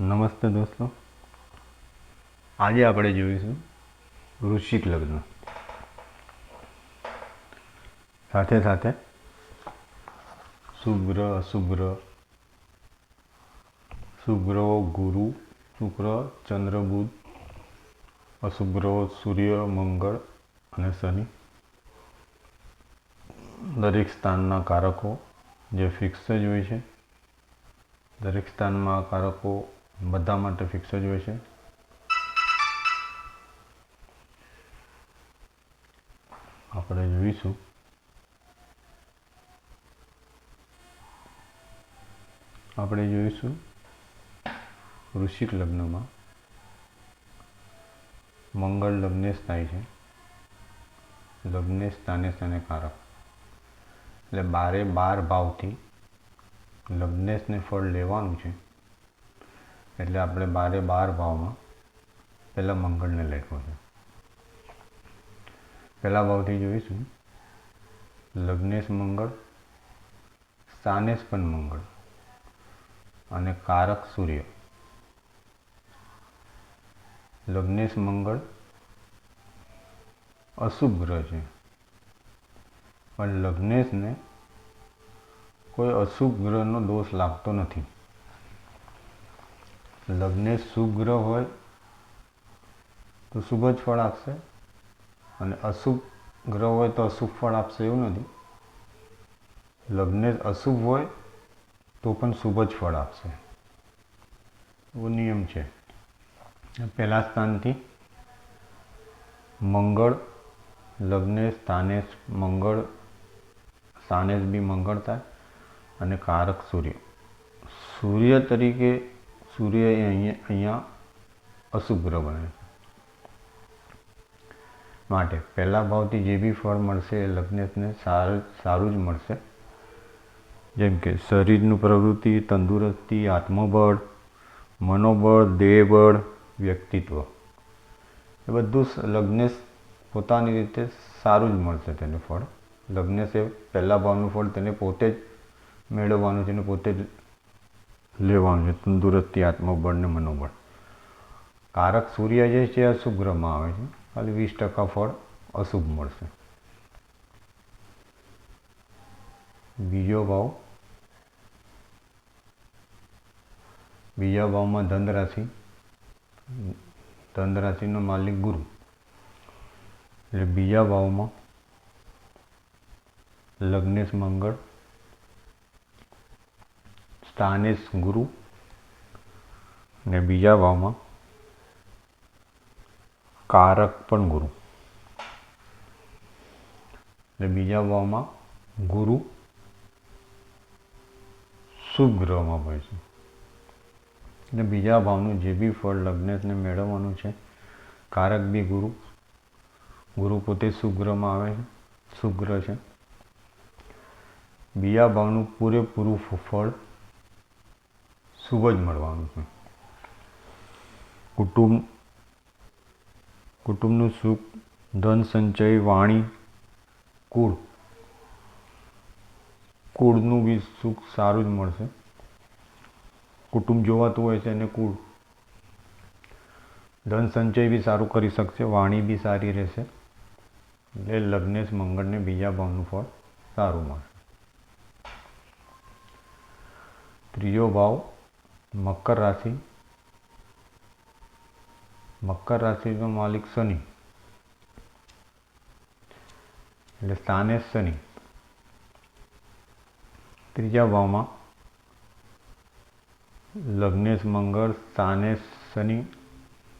નમસ્તે દોસ્તો. આજે આપણે જોઈશું વૃશ્ચિક લગ્ન. સાથે સાથે શુભ્ર, અશુભ્ર અશુભ ગ્રહ શુભ ગ્રહો ગુરુ, શુક્ર ચંદ્રબુધ બુધ સૂર્ય, મંગળ અને શનિ. દરેક સ્થાનના કારકો જે ફિક્સ જ હોય છે. દરેક સ્થાનમાં કારકો બધા માટે ફિક્સ જ હોય છે. આપણે જોઈશું. આપણે જોઈશું વૃશ્ચિક લગ્નમાં મંગળ લગ્નેશ થાય છે. લગ્નેશ સ્થાને સ્થાને કારક. એટલે બારે બાર ભાવથી લગ્નેશને ફળ લેવાનું છે. એટલે આપણે બારે બાર ભાવમાં પહેલાં મંગળને લેખો છે. પહેલા ભાવથી જોઈશું. લગ્નેશ મંગળ સ્થાનેશ પણ મંગળ અને કારક સૂર્ય. લગ્નેશ મંગળ અશુભ ગ્રહ છે. પણ લગ્નેશને કોઈ અશુભ ગ્રહનો દોષ લાગતો નથી. લગ્નેશ શુભ ગ્રહ હોય, તો શુભ જ ફળ આપશે. અને અશુભ ગ્રહ હોય તો અશુભ ફળ આપશે એવું નથી. લગ્ને અશુભ હોય, તો પણ શુભ જ ફળ આપશે. એવો નિયમ છે. પહેલા સ્થાનથી મંગળ લગ્નેશ સ્થાનેશ મંગળ સ્થાનેશ બી મંગળ થાય. અને કારક સૂર્ય. સૂર્ય તરીકે સૂર્ય એ અહીંયા અહીંયા અશુભ ગ્રહ બને માટે પહેલા ભાવથી જે બી ફળ મળશે એ લગ્નેશને સારું સારું જ મળશે. જેમ કે શરીરનું પ્રવૃત્તિ, તંદુરસ્તી, આત્મબળ, મનોબળ, દેહબળ, વ્યક્તિત્વ. એ બધું લગ્નેશ પોતાની રીતે સારું જ મળશે તેને ફળ. લગ્નેશ એ પહેલા ભાવનું ફળ તેને પોતે જ મેળવવાનું છે અને પોતે જ લેવાનું છે. તંદુરસ્તી, આત્મબળ ને મનોબળ. કારક સૂર્ય જે છે અશુભ ગ્રહમાં આવે છે. ખાલી વીસ ટકા ફળ અશુભ મળશે. બીજો ભાવ. બીજા ભાવમાં ધન રાશિ. ધન રાશિનો માલિક ગુરુ. એટલે બીજા ભાવમાં લગ્નેશ મંગળ સ્થાનેશ ગુરુ ને બીજા ભાવમાં કારક પણ ગુરુ એટલે બીજા ભાવમાં ગુરુ શુભ ગ્રહમાં હોય છે. એટલે બીજા ભાવનું જે બી ફળ લગ્નેશને મેળવવાનું છે, કારક બી ગુરુ. ગુરુ પોતે શુભગ્રહમાં આવે છે શુભ છે. બીજા ભાવનું પૂરેપૂરું ફળ શુભ જ મળવાનું છે. કુટુંબ, કુટુંબનું સુખ, ધન, સંચય, વાણી, કુળ. કુળનું બી સુખ સારું જ મળશે. કુટુંબ જોવાતું હોય છે અને કુળ. ધન, સંચય બી સારું કરી શકશે, વાણી બી સારી રહેશે. એટલે લગ્નેશ મંગળને બીજા ભાવનું ફળ સારું મળશે ત્રીજો ભાવ મકર રાશિ. મકર રાશિનો માલિક શનિ. એટલે સ્થાને શનિ. ત્રીજા ભાવમાં લગ્નેશ મંગળ, સ્થાને શનિ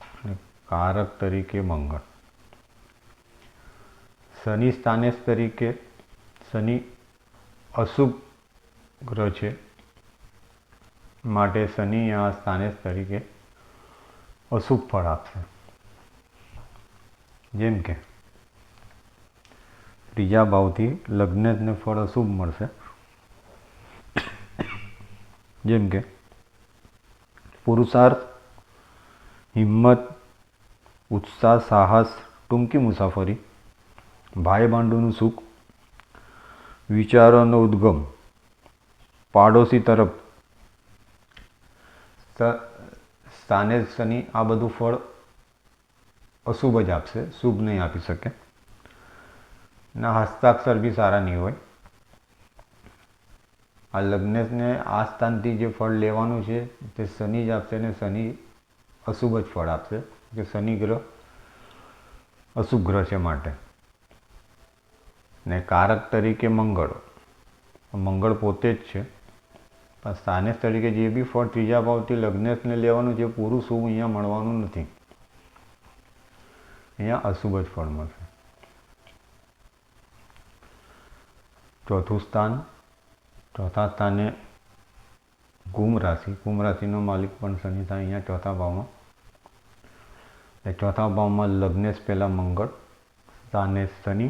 અને કારક તરીકે મંગળ. શનિ સ્થાનેશ તરીકે શનિ અશુભ ગ્રહ છે. માટે શનિ આ સ્થાને તરીકે અશુભ ફળ આપશે. જેમ કે, ત્રીજા ભાવથી લગ્નને ફળ અશુભ મળશે. જેમ કે, પુરુષાર્થ, હિંમત, ઉત્સાહ, સાહસ, ટૂંકી મુસાફરી ભાઈ બાંડુનું સુખ, વિચારોનો ઉદ્ગમ, પાડોશી તરફ સ્થાને શનિ, આ બધું ફળ અશુભ જ આપશે, શુભ નહીં આપી શકે. ના, હસ્તાક્ષર બી સારા નહીં હોય. આ લગ્નેશને આ સ્થાનથી જે ફળ લેવાનું છે, તે શનિ જ આપશે ને શનિ અશુભ જ ફળ આપશે. કે શનિ ગ્રહ અશુભ ગ્રહ છે માટે. ને કારક તરીકે મંગળ. મંગળ પોતે જ છે. પણ સ્થાનેશ તરીકે જે બી ફળ ત્રીજા ભાવથી લગ્નેશને લેવાનું જે પૂરું શુભ અહીંયા મળવાનું નથી. અહીંયા અશુભ જ ફળ મળશે. ચોથું સ્થાન, ચોથા સ્થાને કુંભ રાશિ. કુંભ રાશિનો માલિક પણ શનિ થાય અહીંયા ચોથા ભાવમાં. એટલે ચોથા ભાવમાં લગ્નેશ પહેલાં મંગળ, સ્થાને શનિ,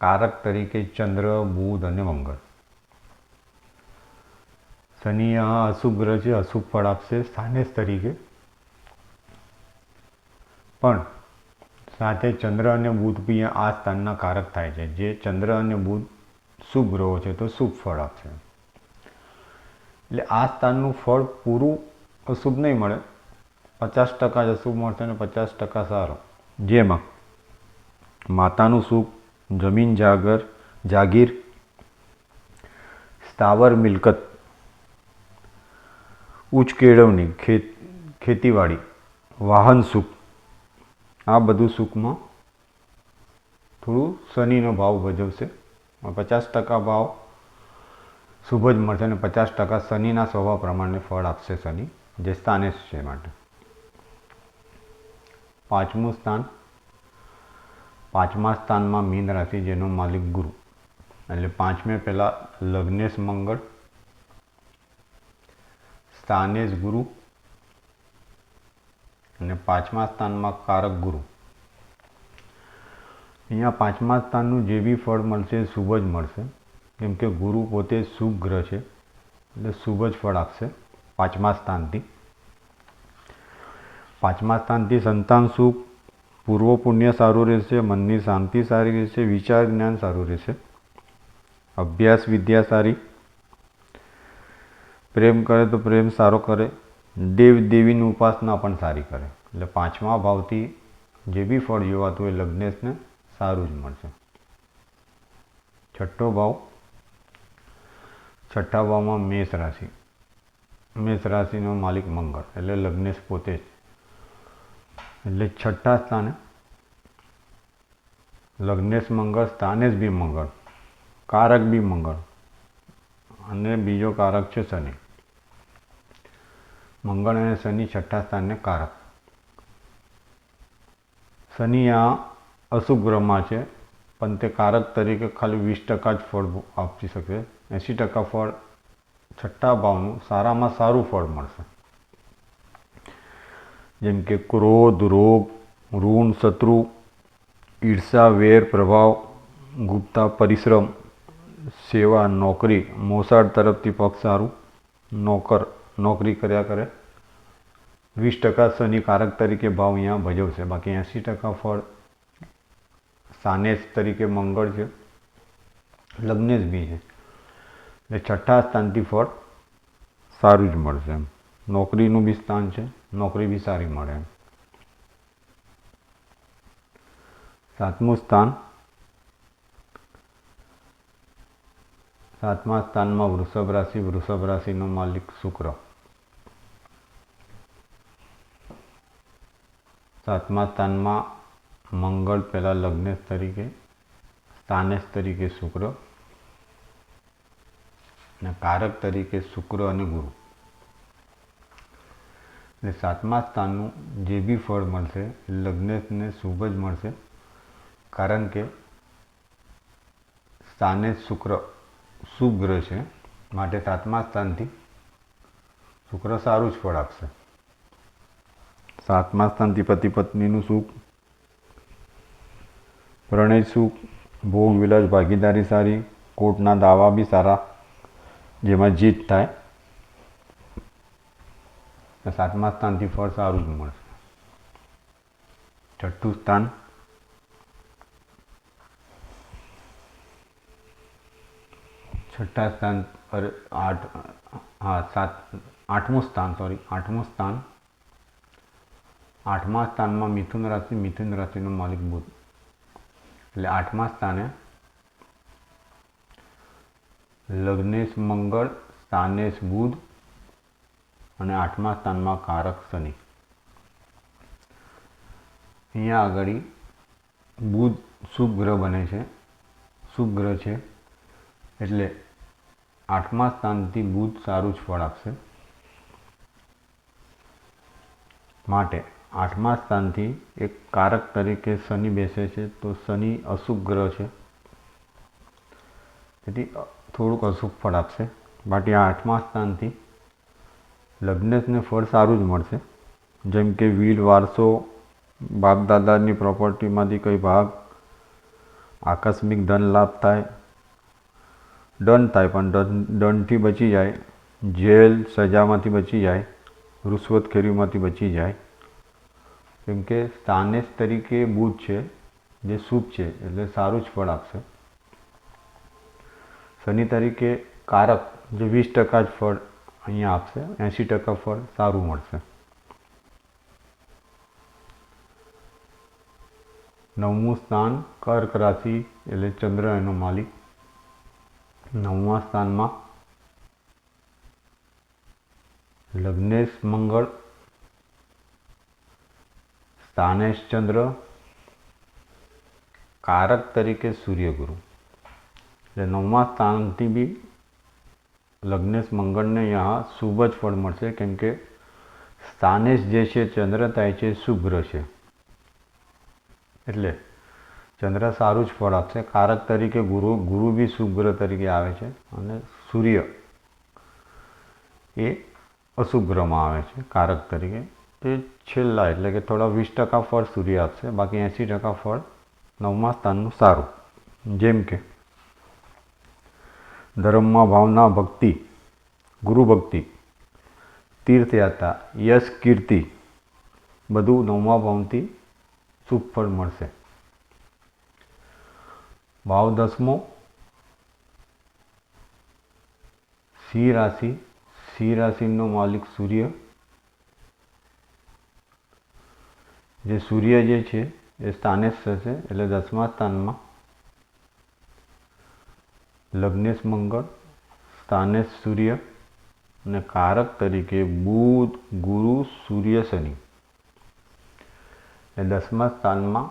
કારક તરીકે ચંદ્ર, બુધ અને મંગળ. શનિ આ અશુભ ગ્રહ છે અશુભ ફળ આપશે સ્થાનેશ તરીકે પણ સાથે ચંદ્ર અને બુધ બી આ સ્થાનના કારક થાય છે જે ચંદ્ર અને બુધ શુભ ગ્રહો છે તો શુભ ફળ આપશે એટલે આ સ્થાનનું ફળ પૂરું અશુભ નહીં મળે. પચાસ ટકા જ અશુભ મળશે અને પચાસ ટકા સારો. જેમાં માતાનું સુખ, જમીન જાગર, જાગીર, સ્થાવર, મિલકત ઉચ્ચ કેળવણી ખેત ખેતીવાડી, વાહન સુખ આ બધું સુખમાં થોડું શનિનો ભાવ ભજવશે. પચાસ ટકા ભાવ શુભ જ મળશે અને પચાસ ટકા શનિના સ્વભાવ પ્રમાણે ફળ આપશે શનિ, જે સ્થાને છે માટે. પાંચમું સ્થાન. પાંચમા સ્થાનમાં મીન રાશિ જેનો માલિક ગુરુ. એટલે પાંચમે પહેલાં લગ્નેશ મંગળ સ્થાનેશ ગુરુ અને પાંચમા સ્થાનમાં કારક ગુરુ. અહીંયા પાંચમા સ્થાનનું જે બી ફળ મળશે એ શુભ જ મળશે. કેમ કે ગુરુ પોતે શુભ ગ્રહ છે, એટલે શુભ જ ફળ આપશે પાંચમા સ્થાનથી. પાંચમા સ્થાનથી સંતાન સુખ, પૂર્વ પુણ્ય સારું રહેશે, મનની શાંતિ સારી રહેશે, વિચાર જ્ઞાન સારું રહેશે. અભ્યાસ વિદ્યા સારી પ્રેમ કરે તો પ્રેમ સારો કરે. દેવ દેવીની ઉપાસના પણ સારી કરે. એટલે પાંચમા ભાવથી જે બી ફળ જોવાતું એ લગ્નેશને સારું જ મળશે. છઠ્ઠો ભાવ, છઠ્ઠા ભાવમાં મેષ રાશિ. મેષ રાશિનો માલિક મંગળ, એટલે લગ્નેશ પોતે જ. એટલે છઠ્ઠા સ્થાને લગ્નેશ મંગળ સ્થાને જ બી મંગળ. કારક બી મંગળ. અને બીજો કારક છે શનિ. મંગળ અને શનિ છઠ્ઠા સ્થાનને કારક. શનિ આ અશુભ ગ્રહમાં છે, પણ તે કારક તરીકે ખાલી વીસ ટકા જ ફળ આપી શકે. એંસી ટકા ફળ છઠ્ઠા ભાવનું સારામાં સારું ફળ મળશે. જેમ કે ક્રોધ, રોગ, ઋણ, શત્રુ, ઈર્ષા, વેર, પ્રભાવ, ગુપ્તા, પરિશ્રમ, સેવા, નોકરી, મોસાળ તરફથી પક્ષ સારું, નોકર, નોકરી કર્યા કરે. વીસ ટકા શનિકારક તરીકે ભાવ અહીંયા ભજવશે બાકી એંસી ટકા ફળ સાનેશ તરીકે મંગળ છે. લગ્નેશ બી છે. એટલે છઠ્ઠા સ્થાનથી ફળ સારું જ મળશે એમ. નોકરીનું બી સ્થાન છે. નોકરી બી સારી મળે એમ. સાતમું સ્થાન. સાતમા સ્થાનમાં વૃષભ રાશિ. વૃષભ રાશિનો માલિક શુક્ર. સાતમા સ્થાનમાં મંગળ પહેલાં લગ્નેશ તરીકે, સ્થાનેશ તરીકે શુક્ર અને કારક તરીકે શુક્ર અને ગુરુ. એટલે સાતમા સ્થાનનું જે બી ફળ મળશે, લગ્નેશને શુભ જ મળશે, કારણ કે સ્થાને શુક્ર શુભ ગ્રહ છે, માટે સાતમા સ્થાનથી શુક્ર સારું જ ફળ આપશે. સાતમા સ્થાનથી પતિ પત્નીનું સુખ, પ્રણય સુખ, ભોગ વિલાસ ભાગીદારી સારી, કોર્ટના દાવા બી સારા, જેમાં જીત થાય. સાતમા સ્થાનથી ફળ સારું જ મળશે. છઠ્ઠું સ્થાન. છઠ્ઠા સ્થાન પર આઠ, હા, સાત, આઠમું સ્થાન સોરી આઠમું સ્થાન. આઠમા સ્થાનમાં મિથુન રાશિ, મિથુન રાશિનો માલિક બુધ. એટલે આઠમા સ્થાને લગ્નેશ મંગળ, સ્થાનેશ બુધ અને આઠમા સ્થાનમાં કારક શનિ. અહીંયા આગળ બુધ શુભ ગ્રહ બને છે. શુભ ગ્રહ છે. એટલે આઠમા સ્થાનથી બુધ સારું જ ફળ આપશે. માટે આઠમા સ્થાનથી એક કારક તરીકે શનિ બેસે છે, તો શનિ અશુભ ગ્રહ છે. તેથી થોડુંક અશુભ ફળ આપશે. બાકી આ આઠમા સ્થાનથી લગ્નેશને ફળ સારું જ મળશે. જેમ કે વીર, વારસો, બાપદાદાની પ્રોપર્ટીમાંથી કંઈ ભાગ, આકસ્મિક ધન લાભ થાય દંડ થાય, પણ દંડથી બચી જાય, જેલ સજામાંથી બચી જાય રૂશ્વતખેરીમાંથી બચી જાય કેમ કે સ્થાનેશ તરીકે બુધ છે, જે શુભ છે, એટલે સારું જ ફળ આપશે. શનિ તરીકે કારક, જે વીસ ટકા જ ફળ અહીંયા આપશે, એંશી ટકા ફળ સારું મળશે. નવમું સ્થાન કર્ક રાશિ, એટલે ચંદ્ર એનો માલિક. નવમા સ્થાનમાં લગ્નેશ મંગળ સ્થાનેશ ચંદ્ર, કારક તરીકે સૂર્યગુરુ. એટલે નવમા સ્થાનથી બી લગ્નેશ મંગળને અહીંયા શુભ જ ફળ મળશે, કેમ કે સ્થાનેશ જે છે ચંદ્ર થાય છે શુભ્ર છે. એટલે ચંદ્ર સારું જ ફળ આપશે. કારક તરીકે ગુરુ ગુરુ બી શુભ્ર તરીકે આવે છે અને સૂર્ય એ અશુભ્રમાં આવે છે, કારક તરીકે. તે છેલ્લા એટલે કે થોડા વીસ ટકા ફળ સૂર્ય આપશે, બાકી એંસી ટકા ફળ નવમા સ્થાનનું સારું. જેમ કે ધર્મમાં ભાવના ભક્તિ, ગુરુ ભક્તિ, તીર્થયાત્રા, યશ કીર્તિ, બધું નવમા ભાવથી સુફળ ફળ મળશે. ભાવ દસમો સિંહ રાશિ સિંહ રાશિનો માલિક સૂર્ય જે સૂર્ય જે છે, એ સ્થાને જ થશે એટલે દસમા સ્થાનમાં લગ્નેશ મંગળ સ્થાનેશ સૂર્ય અને કારક તરીકે બુધ, ગુરુ, સૂર્ય, શનિ. એ દસમા સ્થાનમાં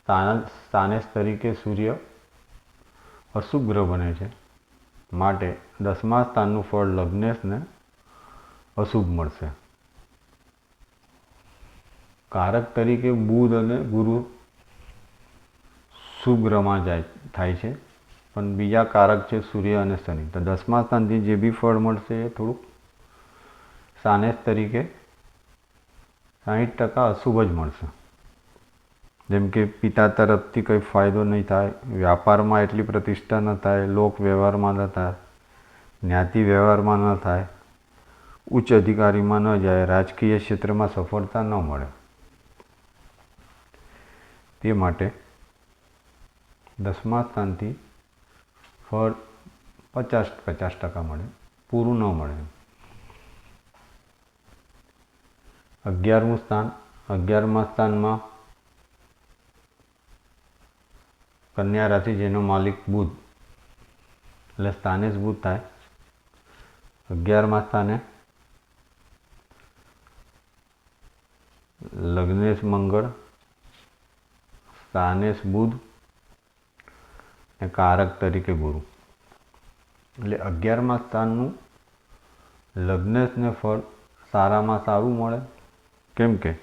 સ્થાન, સ્થાનેશ તરીકે સૂર્ય અશુભ ગ્રહ બને છે? માટે દસમા સ્થાનનું ફળ લગ્નેશને અશુભ મળશે. કારક તરીકે બુધ અને ગુરુ શુભ્રમાં જાય, થાય છે. પણ બીજા કારક છે સૂર્ય અને શનિ. તો દસમા સ્થાનથી જે બી ફળ મળશે એ થોડુંક સાનેસ તરીકે સાહીઠ ટકા અશુભ જ મળશે. જેમ કે પિતા તરફથી કંઈ ફાયદો નહીં થાય, વ્યાપારમાં એટલી પ્રતિષ્ઠા ન થાય, લોક વ્યવહારમાં ન થાય, જ્ઞાતિ વ્યવહારમાં ન થાય, ઉચ્ચ અધિકારીમાં ન જાય, રાજકીય ક્ષેત્રમાં સફળતા ન મળે. તે માટે દસમા સ્થાનથી ફળ પચાસ પચાસ ટકા મળે. પૂરું ન મળે અગિયારમું સ્થાન. અગિયારમા સ્થાનમાં કન્યા રાશિ જેનો માલિક બુધ, એટલે સ્થાને જ બુધ થાય. અગિયારમા સ્થાને લગ્નેશ, મંગળ સ્થાનેશ બુધ અને કારક તરીકે ગુરુ. એટલે અગિયારમા સ્થાનનું લગ્નેશને ફળ સારામાં સારું મળે. કેમ કે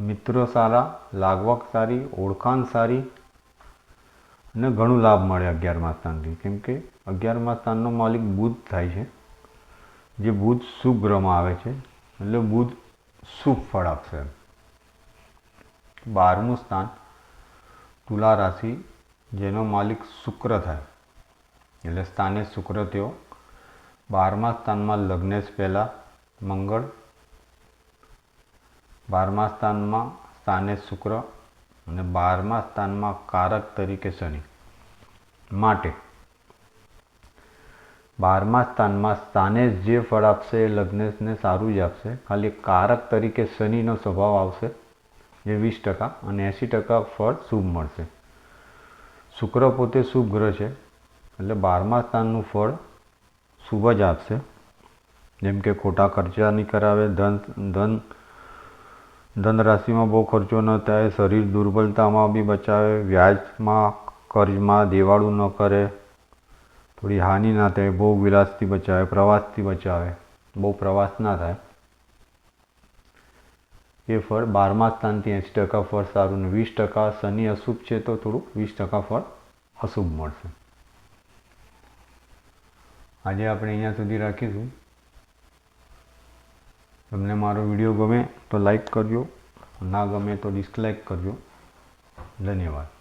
મિત્રો સારા, લાગવક સારી, ઓળખાણ સારી અને ઘણું લાભ મળે અગિયારમા સ્થાનથી. કેમ કે અગિયારમા સ્થાનનો માલિક બુધ થાય છે. જે બુધ શુભ ગ્રહમાં આવે છે. એટલે બુધ શુભ ફળ આપશે બારમું સ્થાન તુલા રાશિ જેનો માલિક શુક્ર થાય. એટલે સ્થાને શુક્ર થયો. બારમા સ્થાનમાં લગ્નેશ પહેલાં મંગળ. બારમા સ્થાનમાં સ્થાને શુક્ર અને બારમા સ્થાનમાં કારક તરીકે શનિ. માટે બારમા સ્થાનમાં સ્થાનેશ જે ફળ આપશે એ લગ્નેશને સારું જ આપશે. ખાલી કારક તરીકે શનિનો સ્વભાવ આવશે. જે વીસ ટકા અને એંસી ટકા ફળ શુભ મળશે. શુક્ર પોતે શુભ ગ્રહ છે, એટલે બારમા સ્થાનનું ફળ શુભ જ આપશે. જેમ કે ખોટા ખર્ચા નહીં કરાવે, ધન ધન ધન રાશિમાં બહુ ખર્ચો ન થાય, શરીર દુર્બલતામાં બી બચાવે, વ્યાજમાં, કર્જમાં દેવાળું ન કરે, થોડી હાનિ ના થાય, ભોગ વિલાસથી બચાવે, પ્રવાસથી બચાવે, બહુ પ્રવાસ ના થાય. એ ફળ બારમા સ્થાનથી એંસી ટકા ફળ સારું ને વીસ ટકા શનિ અશુભ છે તો થોડું વીસ ટકા ફળ અશુભ મળશે. આજે આપણે અહીંયા સુધી રાખીશું. તમને મારો વીડિયો ગમે તો લાઈક કરજો. ના ગમે તો ડિસ્કલાઇક કરજો. ધન્યવાદ.